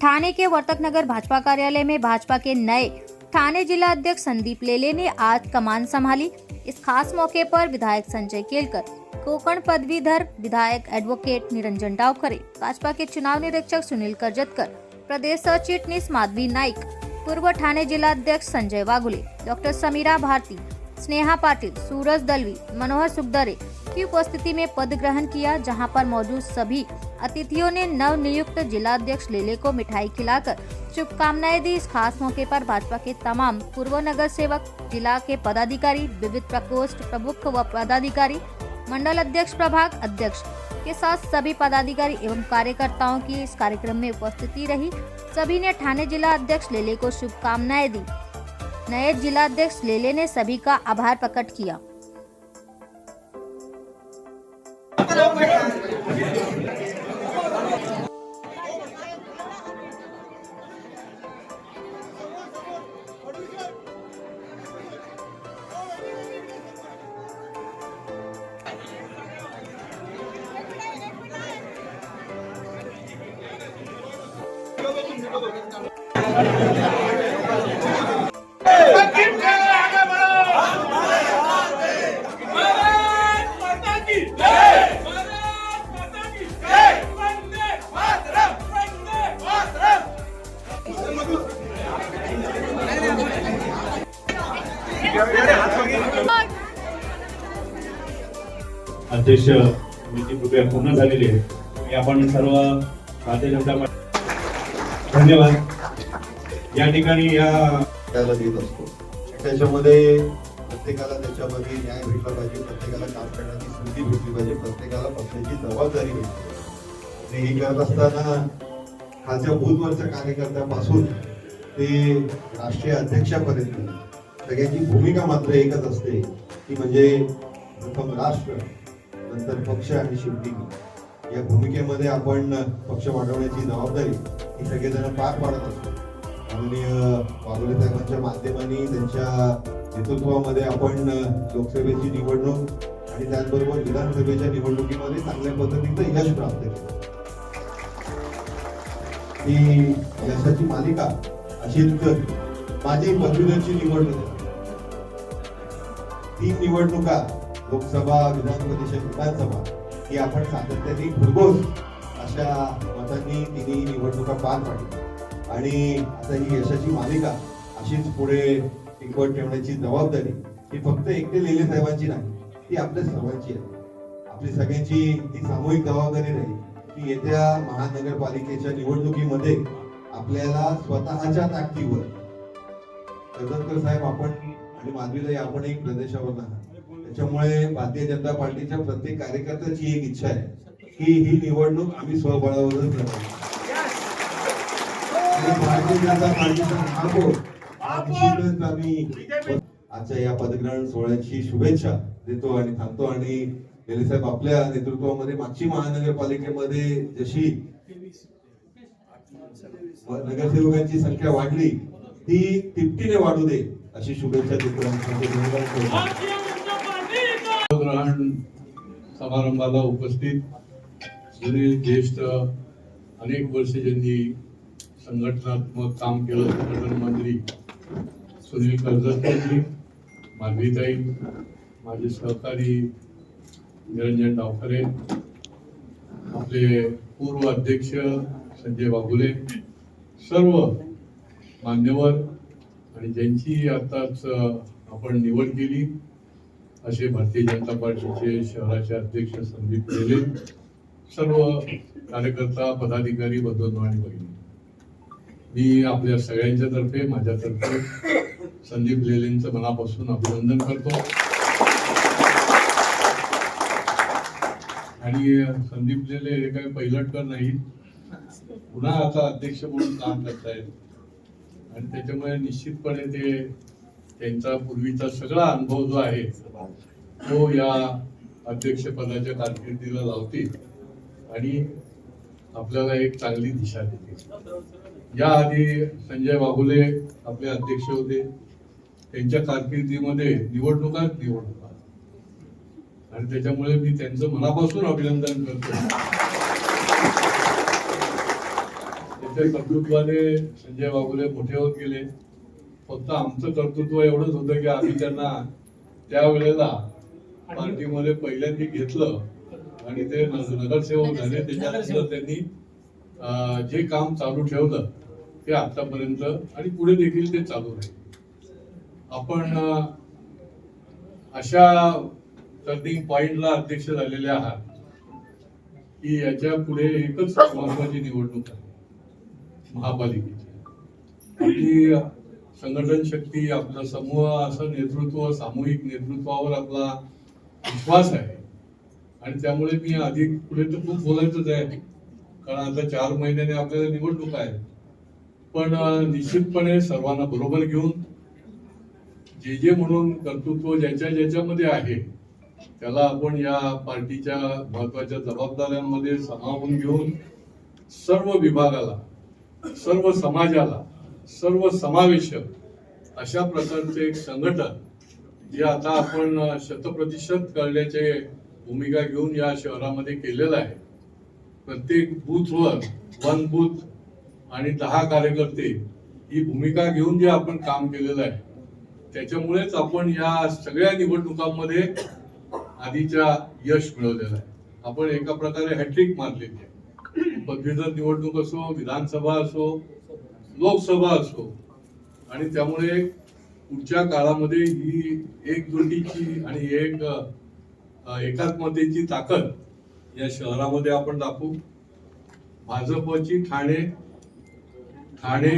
ठाणे के वर्तक नगर भाजपा कार्यालय में भाजपा के नए थाने जिला अध्यक्ष संदीप लेले ने आज कमान संभाली। इस खास मौके पर विधायक संजय केलकर, कोकण पदवीधर विधायक एडवोकेट निरंजन डावखरे, भाजपा के चुनाव निरीक्षक सुनील करजतकर, प्रदेश सह चिटनीस माधवी नाईक, पूर्व ठाणे जिला अध्यक्ष संजय वाघुले डॉक्टर समीरा भारती स्नेहा पाटिल, सूरज दलवी, मनोहर सुखदरे की उपस्थिति में पद ग्रहण किया, जहाँ पर मौजूद सभी अतिथियों ने नव नियुक्त जिलाध्यक्ष लेले को मिठाई खिलाकर शुभकामनाएँ दी। इस खास मौके पर भाजपा के तमाम पूर्व नगर सेवक, जिला के पदाधिकारी, विविध प्रकोष्ठ प्रमुख व पदाधिकारी, मंडल अध्यक्ष, प्रभाग अध्यक्ष के साथ सभी पदाधिकारी एवं कार्यकर्ताओं की इस कार्यक्रम में उपस्थिति रही। सभी ने ठाणे जिला अध्यक्ष लेले को शुभकामनाएँ दी। नए जिलाध्यक्ष लेले ने सभी का आभार प्रकट किया। अध्यक्ष समिती कृपया पूर्ण झालेली आहे. मी आपण सर्व भारतीय जनता पार्टी धन्यवाद. या ठिकाणी या त्याला देत असतो. त्याच्यामध्ये प्रत्येकाला त्याच्यामध्ये न्याय भेटला पाहिजे प्रत्येकाला काम करण्याची संधी भेटली पाहिजे प्रत्येकाला पक्षाची जबाबदारी भेटली आणि हे करत असताना खालच्या बूथवरच्या कार्यकर्त्यापासून ते राष्ट्रीय अध्यक्षापर्यंत सगळ्यांची भूमिका मात्र एकच असते ती म्हणजे प्रथम राष्ट्र. नंतर पक्ष आणि शेवटी. मी. या भूमिकेमध्ये आपण पक्ष वाढवण्याची जबाबदारी ही सगळेजण पार पाडत असतो. माननीय बागोले साहेबांच्या माध्यमाने त्यांच्या नेतृत्वामध्ये आपण लोकसभेची निवडणूक आणि त्याचबरोबर विधानसभेच्या निवडणुकीमध्ये चांगल्या पद्धतीचं यश प्राप्त केलं. ही यशाची मालिका अशीच माझी पदवीधरची निवडणूक तीन निवडणुका लोकसभा विधान परिषद विधानसभा ही आपण सातत्याने भरघोस अशा मतांनी तिन्ही निवडणुका पार पाडल्या. आणि आता ही यशाची मालिका अशीच पुढे टिकवत ठेवण्याची जबाबदारी ही फक्त एकटे लेले साहेबांची नाही ती आपल्या सर्वांची आहे. आपली सगळ्यांची ही सामूहिक जबाबदारी राहील की येत्या महानगरपालिकेच्या निवडणुकीमध्ये आपल्याला स्वतःच्या ताकदीवर. कर्जतकर साहेब आपण आणि माधवीताई आपण एक प्रदेशावर आहात त्याच्यामुळे भारतीय जनता पार्टीच्या प्रत्येक कार्यकर्त्याची एक इच्छा आहे की ही निवडणूक आम्ही स्वबळावरच आणि भारतीय जनता पार्टीचा आम्ही आजच्या या पदग्रहण सोहळ्याची शुभेच्छा देतो आणि थांबतो. आणि साहेब आपल्या नेतृत्वामध्ये मागची महानगरपालिकेमध्ये जशी नगरसेवकांची संख्या वाढली ती तिपटीने वाढू दे अशी शुभेच्छा देतो आणि थांबतो. धन्यवाद. भारतीय जनता पार्टी का ग्रहण समारंभाला उपस्थित जुने ज्येष्ठ अनेक वर्ष ज्यांनी संघटनात्मक काम केलं संघटन मंत्री सुनील कर्जतजी माधवीताई माझे सहकारी निरंजन डावखरे आपले पूर्व अध्यक्ष संजय बाबुले सर्व मान्यवर आणि ज्यांची आताच आपण निवड केली असे भारतीय जनता पार्टीचे शहराचे अध्यक्ष संदीप केले सर्व कार्यकर्ता पदाधिकारी बंधू आणि मी आपल्या सगळ्यांच्या तर्फे माझ्यातर्फे संदीप लेलेंचं मनापासून अभिनंदन करतो. आणि संदीप लेले हे काही पैलटकर नाही. पुन्हा आता अध्यक्ष म्हणून काम करतायत. आणि त्याच्यामुळे निश्चितपणे ते त्यांचा पूर्वीचा सगळा अनुभव जो आहे तो या अध्यक्षपदाच्या कारकिर्दीला लावतील आणि आपल्याला एक चांगली दिशा देतील. याआधी संजय बाहुले आपले अध्यक्ष होते. त्यांच्या कारकिर्दीमध्ये निवडणुका निवडणुका आणि त्याच्यामुळे मी त्यांचं मनापासून अभिनंदन करतो. त्याच्या कर्तृत्वाने संजय बाबुले मोठे होत गेले. फक्त आमचं कर्तृत्व एवढंच होतं की आम्ही त्यांना त्यावेळेला पार्टीमध्ये पहिल्यांदा घेतलं. आणि ते नगरसेवक झाले त्याच्यानंतर त्यांनी जे काम चालू ठेवलं ते आतापर्यंत आणि पुढे देखील ते चालू राहील. आपण अशा टर्निंग पॉइंटला अध्यक्ष झालेले आहात की याच्यापुढे एकच महत्वाची निवडणूक आहे. महापालिकेची. संघटन शक्ती आपलं समूह असं नेतृत्व सामूहिक नेतृत्वावर आपला विश्वास आहे. आणि त्यामुळे मी अधिक पुढे तर खूप बोलायचंच आहे. कारण आता चार महिन्याने आपल्याला निवडणूक आहे. पण निश्चितपणे सर्वांना बरोबर घेऊन जे जे म्हणून कर्तृत्व ज्याच्या ज्याच्यामध्ये आहे त्याला आपण या पार्टीच्या महत्त्वाच्या जबाबदाऱ्यांमध्ये सामावून घेऊन सर्व विभागाला सर्व समाजाला सर्व समावेशक अशा प्रकारचे एक संघटन जे आता आपण शतप्रतिशत करण्याचे भूमिका घेऊन या शहरामध्ये केलेलं आहे. प्रत्येक बूथवर वन बूथ आणि दहा कार्यकर्ते ही भूमिका घेऊन जे आपण काम केलेलं आहे. त्याच्यामुळेच आपण या सगळ्या निवडणुकांमध्ये आधीच्या यश मिळवलेलं आहे. आपण एका प्रकारे हॅट्रिक मारलेली आहे. पदवीधर निवडणूक असो विधानसभा असो लोकसभा असो. आणि त्यामुळे पुढच्या काळामध्ये ही एकजुटीची आणि एक एकात्मतेची ताकद या शहरामध्ये आपण दाखवू. भाजपची ठाणे ठाणे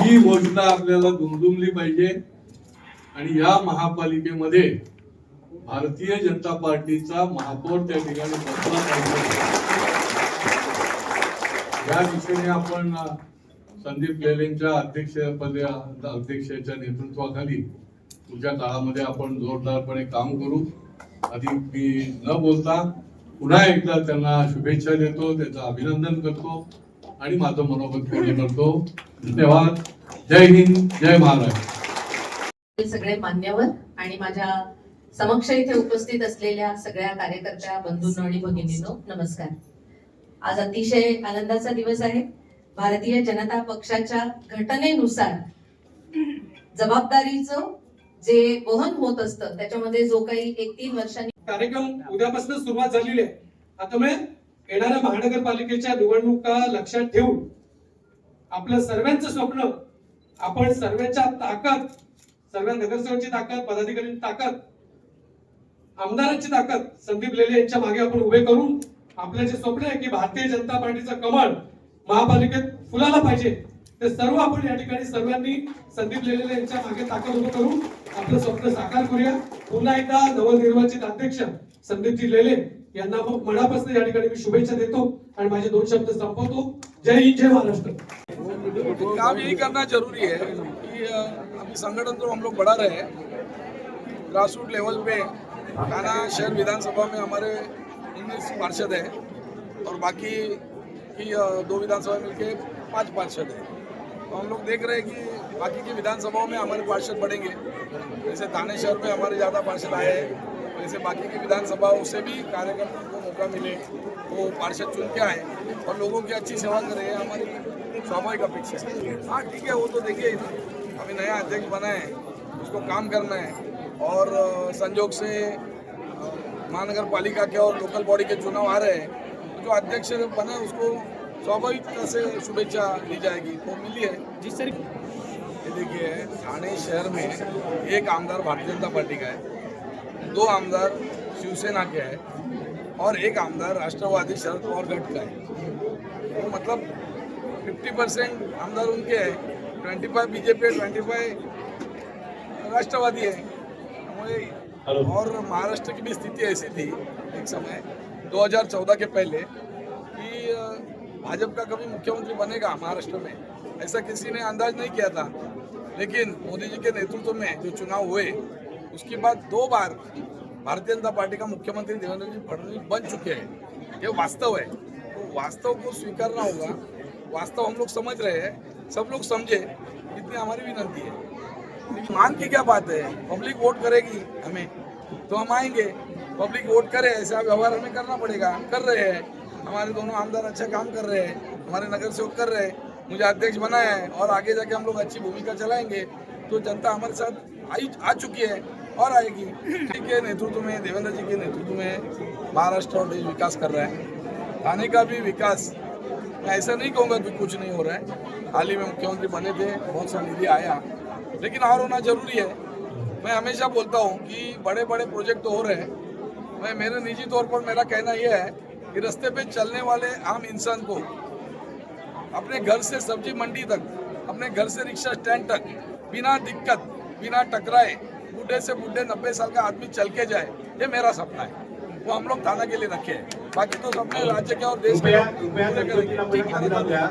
ही घोषणा आपल्याला दुमदुमली पाहिजे. आणि या महापालिकेमध्ये भारतीय जनता पार्टीचा महापौर त्या ठिकाणी बसला पाहिजे. या दिशेने आपण संदीप लेलेंच्या अध्यक्षपदे अध्यक्षाच्या नेतृत्वाखाली पुढच्या काळामध्ये आपण जोरदारपणे काम करू. अधिक मी न बोलता पुन्हा एकदा त्यांना शुभेच्छा देतो त्याचं अभिनंदन करतो आणि माझं मनोगत पूर्ण करतो. धन्यवाद. जय हिंद जय महाराष्ट्र. सगळे मान्यवर आणि माझ्या समक्ष इथे उपस्थित असलेल्या सगळ्या कार्यकर्त्या बंधूंनो आणि भगिनींनो नमस्कार. आज अतिशय आनंदाचा दिवस आहे. भारतीय जनता पक्षाच्या घटनेनुसार जबाबदारीचं जे वहन होत असतं त्याच्यामध्ये जो काही एक तीन वर्षांनी कार्यक्रम उद्यापासून सुरुवात झालेली आहे. आता मी येणाऱ्या महानगरपालिकेच्या निवडणुका लक्षात ठेवून आपलं सर्वांचं स्वप्न आपण सर्वांच्या ताकद सर्व नगरसेवकांची ताकद पदाधिकाऱ्यांची ताकद आमदारांची ताकद संदीप लेले यांच्या मागे आपण उभे करून आपलं जे स्वप्न आहे की भारतीय जनता पार्टीचं कमळ महापालिकेत फुलाला पाहिजे ते सर्व आपण या ठिकाणी सर्वांनी संदीप लेलेले यांच्या मागे ताकद उभं करू आपलं स्वप्न साकार करूया. पुन्हा एकदा नवनिर्वाचित अध्यक्ष संदीपजी लेले यांना मनापासून या ठिकाणी मी शुभेच्छा देतो आणि माझे दोन शब्द संपवतो. जय हिंद जय महाराष्ट्र. काम यही करना जरूरी है कि अभी संगठन तो हम लोग बढ़ा रहे हैं। ग्रासरूट लेवल पे थाना शहर विधानसभा में हमारे उन्नीस पार्षद हैं और बाकी की दो विधानसभा मिलके पाँच पार्षद हैं। तो हम लोग देख रहे हैं कि बाकी की विधानसभाओं में हमारे पार्षद बढ़ेंगे। जैसे थाने शहर में हमारे ज़्यादा पार्षद आए हैं वैसे बाकी की विधानसभाओं से भी कार्यकर्ताओं को मौका मिले वो पार्षद चुन के आए और लोगों की अच्छी सेवा करें हमारी स्वाभाविक अपेक्षा है। हाँ ठीक है, वो तो देखिए, अभी नया अध्यक्ष बना है, उसको काम करना है और संजोग से महानगर पालिका के और लोकल बॉडी के चुनाव आ रहे हैं तो जो अध्यक्ष बना है उसको स्वाभाविक तरह से शुभेच्छा दी जाएगी वो मिली है। जिस ये देखिए थाने शहर में एक आमदार भारतीय जनता पार्टी का है दो आमदार शिवसेना के हैं और एक आमदार राष्ट्रवादी शरद पवार गट का है। तो मतलब फिफ्टी परसेंट आमदार उनके हैं twenty five BJP twenty five Rashtravadi है। त्यामुळे और महाराष्ट्र की भी स्थिति ऐसी थी एक समय 2014 के पहले कि भाजपा का कभी मुख्यमंत्री बनेगा महाराष्ट्र में, ऐसा किसी ने अंदाज नहीं किया था। लेकिन मोदी जी के नेतृत्व में जो चुनाव हुए, उसके बाद दो बार भारतीय जनता पार्टी का मुख्यमंत्री देवेंद्र जी फडणवीस बन चुके हैं। ये वास्तव है। तो वास्तव को स्वीकारना होगा। वास्तव हम लोग समझ रहे हैं। सब लोग समझे। इतनी हमारी विनंती है। मांग की क्या बात है? पब्लिक वोट करेगी हमें। तो हम आएँगे। पब्लिक वोट करे, ऐसा व्यवहार हमें करना पड़ेगा। कर रहे हैं। हमारे दोनों आमदार अच्छा काम कर रहे हैं। हमारे नगर सेवक कर रहे हैं। मुझे अध्यक्ष बनाया है और आगे जाके हम लोग अच्छी भूमिका चलाएँगे। तो जनता हमारे साथ आई, आ चुकी है और आएगी। के नेतृत्व में, देवेंद्र जी के नेतृत्व में महाराष्ट्र और देश विकास कर रहा है। थाने का भी विकास। मैं ऐसा नहीं कहूँगा कि कुछ नहीं हो रहा है। हाल ही में मुख्यमंत्री बने थे, बहुत सा निधि आया। लेकिन और होना ज़रूरी है। मैं हमेशा बोलता हूँ कि बड़े बड़े प्रोजेक्ट तो हो रहे हैं। मैं मेरे निजी तौर पर मेरा कहना यह है कि रास्ते पे चलने वाले आम इंसान को अपने घर से सब्ज़ी मंडी तक अपने घर से रिक्शा स्टैंड तक बिना दिक्कत बिना टकराए बूढ़े से बूढ़े नब्बे साल का आदमी चल के जाए ये मेरा सपना है। वो हम लोग थाना के लिए रखे हैं। बाकी तो सपने राज्य के और देश के पूरे करेंगे।